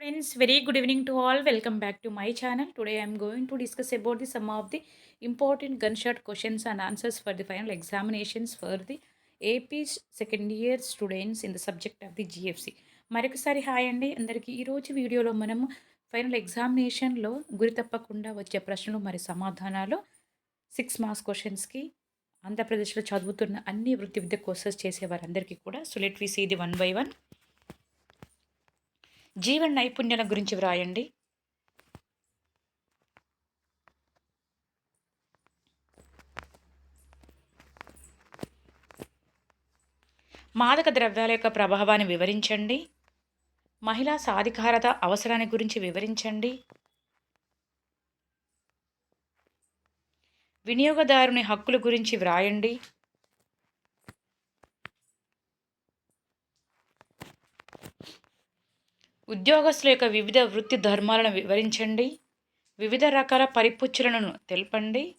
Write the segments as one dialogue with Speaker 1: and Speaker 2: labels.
Speaker 1: Friends very good evening to all welcome back to my channel today I'm going to discuss about the some of the important gun shot questions and answers for the final examinations for the AP second year students in the subject of the GFC మరొకసారి hi అండి అందరికీ ఈరోజు వీడియోలో మనం final ఎగ్జామినేషన్లో గురి తప్పకుండా వచ్చే ప్రశ్నలు మరి సమాధానాలు సిక్స్ మార్క్స్ క్వశ్చన్స్కి ఆంధ్రప్రదేశ్లో చదువుతున్న అన్ని వృత్తి విద్య కోర్సెస్ చేసే వారందరికీ కూడా so we see the one by one జీవన నైపుణ్యాల గురించి వ్రాయండి. మాదక ద్రవ్యాల యొక్క ప్రభావాన్ని వివరించండి. మహిళా సాధికారత అవసరాన్ని గురించి వివరించండి. వినియోగదారుని హక్కుల గురించి వ్రాయండి. ఉద్యోగస్తుల యొక్క వివిధ వృత్తి ధర్మాలను వివరించండి. వివిధ రకాల పరిపుచ్చులను తెలపండి.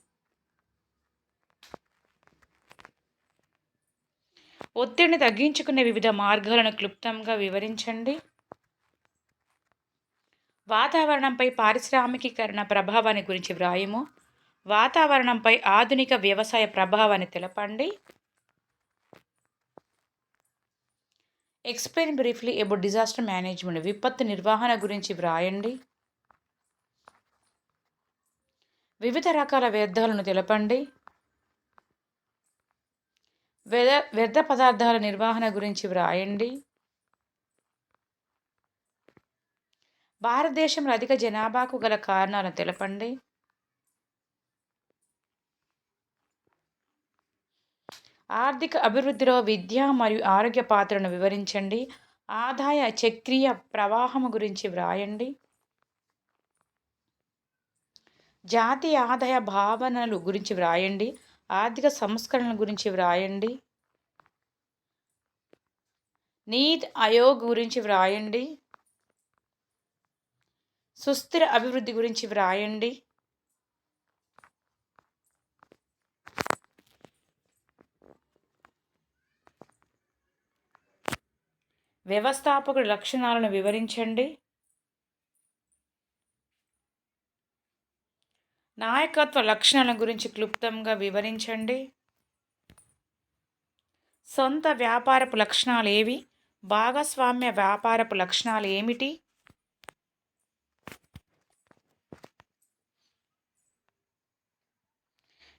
Speaker 1: ఒత్తిడిని తగ్గించుకునే వివిధ మార్గాలను క్లుప్తంగా వివరించండి. వాతావరణంపై పారిశ్రామికీకరణ ప్రభావాన్ని గురించి వ్రాయము. వాతావరణంపై ఆధునిక వ్యవసాయ ప్రభావాన్ని తెలపండి. Explain briefly about disaster management విపత్తు నిర్వహణ గురించి వ్రాయండి. వివిధ రకాల వ్యర్థాలను తెలపండి. వ్యర్థ వ్యర్థ పదార్థాల నిర్వహణ గురించి వ్రాయండి. భారతదేశంలో అధిక జనాభాకు గల కారణాలను తెలపండి. ఆర్థిక అభివృద్ధిలో విద్య మరియు ఆరోగ్య పాత్రను వివరించండి. ఆదాయ చక్రీయ ప్రవాహం గురించి వ్రాయండి. జాతీయ ఆదాయ భావనలు గురించి వ్రాయండి. ఆర్థిక సంస్కరణల గురించి వ్రాయండి. నీత్ ఆయోగ్ గురించి వ్రాయండి. సుస్థిర అభివృద్ధి గురించి వ్రాయండి. వ్యవస్థాపకుడి లక్షణాలను వివరించండి. నాయకత్వ లక్షణాల గురించి క్లుప్తంగా వివరించండి. సొంత వ్యాపారపు లక్షణాలు ఏవి? భాగస్వామ్య వ్యాపారపు లక్షణాలు ఏమిటి?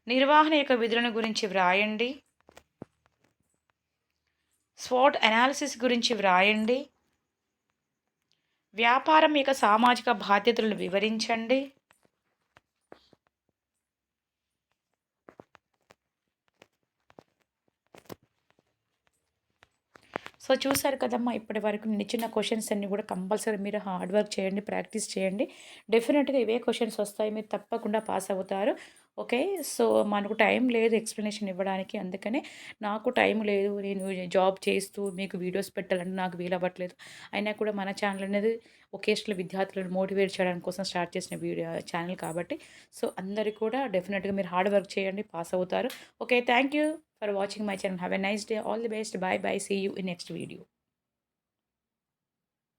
Speaker 1: నిర్వహణ యొక్క విధులను గురించి వ్రాయండి. స్వాట్ అనాలిసిస్ గురించి వ్రాయండి. వ్యాపారం యొక్క సామాజిక బాధ్యతలను వివరించండి. సో చూసారు కదమ్మా ఇప్పటి వరకు నేను ఇచ్చిన క్వశ్చన్స్ అన్నీ కూడా కంపల్సరీ మీరు హార్డ్ వర్క్ చేయండి ప్రాక్టీస్ చేయండి. డెఫినెట్గా ఇవే క్వశ్చన్స్ వస్తాయి మీరు తప్పకుండా పాస్ అవుతారు. ఓకే? సో మనకు టైం లేదు ఎక్స్ప్లెనేషన్ ఇవ్వడానికి. అందుకనే నాకు టైం లేదు. నేను జాబ్ చేస్తూ మీకు వీడియోస్ పెట్టాలంటే నాకు వీలవ్వట్లేదు అయినా కూడా మన ఛానల్ అనేది ఒకేషనల్ విద్యార్థులను మోటివేట్ చేయడానికి కోసం స్టార్ట్ చేసిన వీడియో ఛానల్ కాబట్టి. సో అందరికీ కూడా డెఫినెట్గా మీరు హార్డ్ వర్క్ చేయండి పాస్ అవుతారు. Okay thank you for watching my channel. Have a nice day. All the best. Bye bye. See you in next video.